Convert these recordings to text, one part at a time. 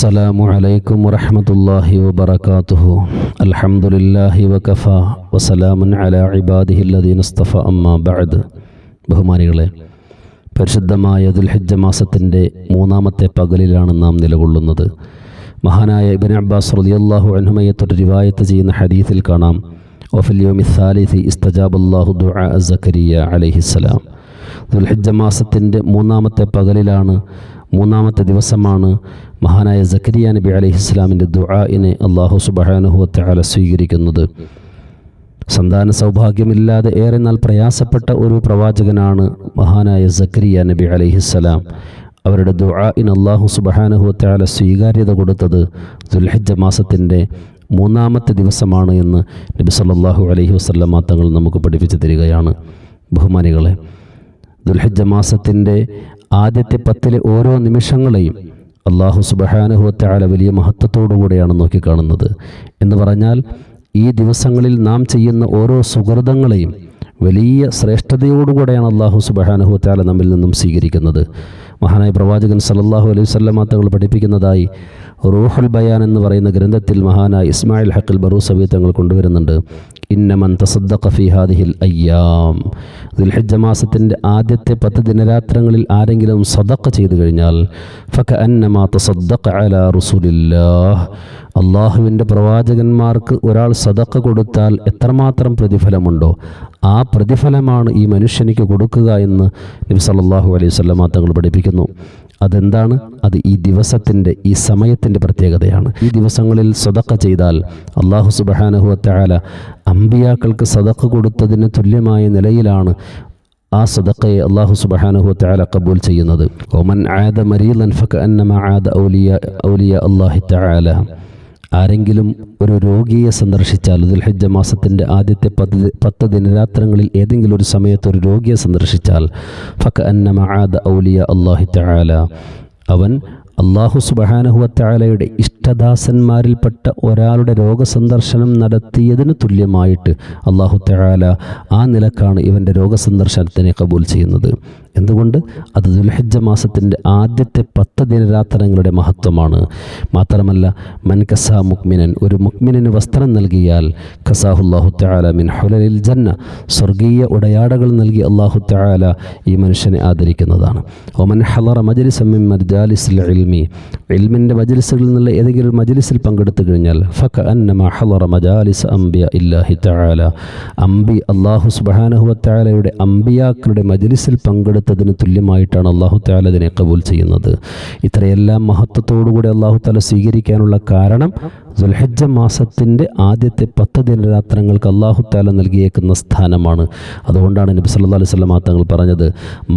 السلام عليكم ورحمة الله وبركاته الحمد لله وكفى وسلام على عباده الذين اصطفى أما بعد ബഹുമാനികളെ പരിശുദ്ധമായ ദുൽഹിജ്ജ മാസത്തിൻ്റെ മൂന്നാമത്തെ പകലിലാണ് നാം നിലകൊള്ളുന്നത് മഹാനായ ഇബൻ അബ്ബാസ് റളിയല്ലാഹു അൻഹുമയെ തൊട്ട് റിവായത്ത് ചെയ്യുന്ന ഹദീസിൽ കാണാം ഒഫിലിയോമി സാലിസി ഇസ്തജാബല്ലാഹു ദുആ സക്കരിയ അലൈഹിസ്സലാം ദുൽഹിജ്ജ മാസത്തിൻ്റെ മൂന്നാമത്തെ പകലിലാണ് മൂന്നാമത്തെ ദിവസമാണ് മഹാനായ സക്കരിയ നബി അലൈഹി ഇസ്ലാമിന്റെ ദുആഇനെ അള്ളാഹു സുബഹാനുഹുവത്തആല സ്വീകരിക്കുന്നത്. സന്താന സൗഭാഗ്യമില്ലാതെ ഏറെ നാൾ പ്രയാസപ്പെട്ട ഒരു പ്രവാചകനാണ് മഹാനായ സക്കരിയ നബി അലൈഹിസ്സലാം അവരുടെ ദുആഇന് അള്ളാഹു സുബഹാനുഹുവത്തആല സ്വീകാര്യത കൊടുത്തത് ദുൽഹജ്ജ മാസത്തിന്റെ മൂന്നാമത്തെ ദിവസമാണ് എന്ന് നബി സല്ലാഹു അലൈഹി വസല്ലമ തങ്ങൾ നമുക്ക് പഠിപ്പിച്ചു തരികയാണ്. ബഹുമാനികളെ ദുൽഹജ്ജ മാസത്തിന്റെ ആദ്യത്തെ പത്തിലെ ഓരോ നിമിഷങ്ങളെയും അള്ളാഹു സുബഹാനുഹുവത്തആല വലിയ മഹത്വത്തോടു കൂടെയാണ് നോക്കിക്കാണുന്നത്. എന്ന് പറഞ്ഞാൽ ഈ ദിവസങ്ങളിൽ നാം ചെയ്യുന്ന ഓരോ സുഹൃതങ്ങളെയും വലിയ ശ്രേഷ്ഠതയോടുകൂടെയാണ് അള്ളാഹു സുബഹാനുഹുവത്തആല നമ്മിൽ നിന്നും സ്വീകരിക്കുന്നത്. മഹാനായ പ്രവാചകൻ സല്ലല്ലാഹു അലൈഹി സ്വല്ലാത്തങ്ങൾ തങ്ങൾ പഠിപ്പിക്കുന്നതായി റൂഹുൽ ബയാൻ എന്ന് പറയുന്ന ഗ്രന്ഥത്തിൽ മഹാനായ ഇസ്മായിൽ ഹക്കിൽ ബറൂസവി തങ്ങൾ കൊണ്ടുവരുന്നുണ്ട്. ഇന്നമൻ തസദ്ദഖ ഫി ഹാദിഹിൽ അയ്യാം. ദുൽഹിജ്ജ മാസത്തിന്റെ ആദ്യത്തെ പത്ത് ദിനരാത്രങ്ങളിൽ ആരെങ്കിലും സദഖ ചെയ്തു കഴിഞ്ഞാൽ ഫക അന്നമാ തസദ്ദഖ അലാ റസൂലില്ലാഹ്. അള്ളാഹുവിന്റെ പ്രവാചകന്മാർക്ക് ഒരാൾ സദഖ കൊടുത്താൽ എത്രമാത്രം പ്രതിഫലമുണ്ടോ ആ പ്രതിഫലമാണ് ഈ മനുഷ്യനിക്ക് കൊടുക്കുക എന്ന് നബി സല്ലല്ലാഹു അലൈഹി വസല്ലമ തങ്ങൾ പഠിപ്പിക്കുന്നു. അതെന്താണ്? അത് ഈ ദിവസത്തിന്റെ ഈ സമയത്തിന്റെ പ്രത്യേകതയാണ്. ഈ ദിവസങ്ങളിൽ സദക്ക ചെയ്താൽ അള്ളാഹു സുബഹാനഹുവത്തായാല അമ്പിയാക്കൾക്ക് സദക്ക കൊടുത്തതിന് തുല്യമായ നിലയിലാണ് ആ സദക്കയെ അള്ളാഹു സുബഹാനഹുവത്തയാല കബൂൽ ചെയ്യുന്നത്. ഒമൻ ആദ മരീലൻ ഫക അന്നമ ആദ ഔലിയ ഔലിയ അള്ളാഹി തആല. ആരെങ്കിലും ഒരു രോഗിയെ സന്ദർശിച്ചാൽ ദുൽഹജ്ജ മാസത്തിന്റെ ആദ്യത്തെ പത്ത് പത്ത് ദിനരാത്രങ്ങളിൽ ഏതെങ്കിലും ഒരു സമയത്ത് ഒരു രോഗിയെ സന്ദർശിച്ചാൽ ഫക അന്ന മഹാദ് ഔലിയ അള്ളാഹി തആല. അവൻ അള്ളാഹു സുബഹാനഹുവത്തയാലയുടെ ഇഷ്ടദാസന്മാരിൽപ്പെട്ട ഒരാളുടെ രോഗസന്ദർശനം നടത്തിയതിന് തുല്യമായിട്ട് അള്ളാഹു തയാല ആ നിലക്കാണ് ഇവന്റെ രോഗസന്ദർശനത്തിനെ കബൂൽ ചെയ്യുന്നത്. എന്തുകൊണ്ട്? അത് ദുൽഹജ്ജ മാസത്തിന്റെ ആദ്യത്തെ പത്ത് ദിനരാത്രങ്ങളുടെ മഹത്വമാണ്. മാത്രമല്ല മൻ കസാ മുക്മിനൻ ഒരു മുക്മിനന് വസ്ത്രം നൽകിയാൽ ഖസാഹുല്ലാഹു തയാല മിൻ ഹുലലിൽ ജന്ന സ്വർഗീയ ഉടയാടകൾ നൽകി അള്ളാഹു തയാല ഈ മനുഷ്യനെ ആദരിക്കുന്നതാണ്. ഒമൻ ഹലറ മജലിസമ്മിൻ ഇൽമി ഇൽമിന്റെ മജലിസുകളിൽ നിന്നുള്ള ഏതെങ്കിലും ഒരു മജലിസിൽ പങ്കെടുത്തു കഴിഞ്ഞാൽ ഫക അന്നമ ഹലറ മജാലിസ് അംബിയ ഇല്ലാഹി തആല. അംബി അള്ളാഹു സുബ്ഹാനഹു തആലയുടെ അംബിയാക്കളുടെ മജലിസിൽ പങ്കെടുത്തതിന് തുല്യമായിട്ടാണ് അള്ളാഹു താല അതിനെ കബൂൽ ചെയ്യുന്നത്. ഇത്രയെല്ലാം മഹത്വത്തോടുകൂടി അള്ളാഹു താല സ്വീകരിക്കാനുള്ള കാരണം ദുൽഹജ്ജ മാസത്തിന്റെ ആദ്യത്തെ പത്ത് ദിനരാത്രങ്ങൾക്ക് അള്ളാഹു താല നൽകിയേക്കുന്ന സ്ഥാനമാണ്. അതുകൊണ്ടാണ് നബി സല്ലല്ലാഹു അലൈഹി സ്വലം തങ്ങൾ പറഞ്ഞത്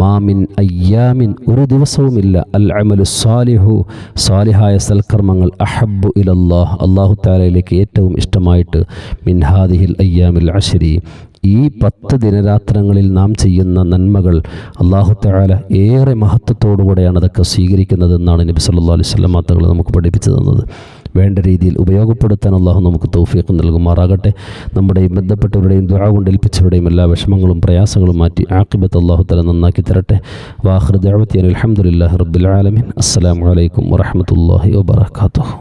മാമിൻ അയ്യാമിൻ ഒരു ദിവസവുമില്ല അൽ അമലു സാലിഹു സാലിഹായ സൽക്കർമ്മങ്ങൾ അഹബ്ബു ഇലല്ലാഹ് അള്ളാഹു താലയിലേക്ക് ഏറ്റവും ഇഷ്ടമായിട്ട് മിൻഹാദിഹിൽ അയ്യാമിൽ അഷരി ഈ പത്ത് ദിനരാത്രങ്ങളിൽ നാം ചെയ്യുന്ന നന്മകൾ അള്ളാഹു താല ഏറെ മഹത്വത്തോടുകൂടെയാണ് അതൊക്കെ സ്വീകരിക്കുന്നതെന്നാണ് നബി സല്ലാ അലൈഹി സ്വലം തങ്ങൾ നമുക്ക് പഠിപ്പിച്ചു തന്നത്. വേണ്ട രീതിയിൽ ഉപയോഗപ്പെടുത്താൻ അള്ളാഹു നമുക്ക് തൗഫീഖ് നൽകുമാറാകട്ടെ. നമ്മുടെയും ബന്ധപ്പെട്ടവരുടെയും ദുരാ കൊണ്ട് ഏൽപ്പിച്ചവരുടെയും എല്ലാ വിഷമങ്ങളും പ്രയാസങ്ങളും മാറ്റി ആക്കിബത്ത് അള്ളാഹു തല നന്നാക്കി തരട്ടെ. വാഹൃ ദഅവത്തി അലഹമുല്ലാ റബ്ബുൽ ആലമീൻ. അസ്സലാമു അലൈക്കും വറഹ്മത്തുള്ളാഹി വബറകാതുഹു.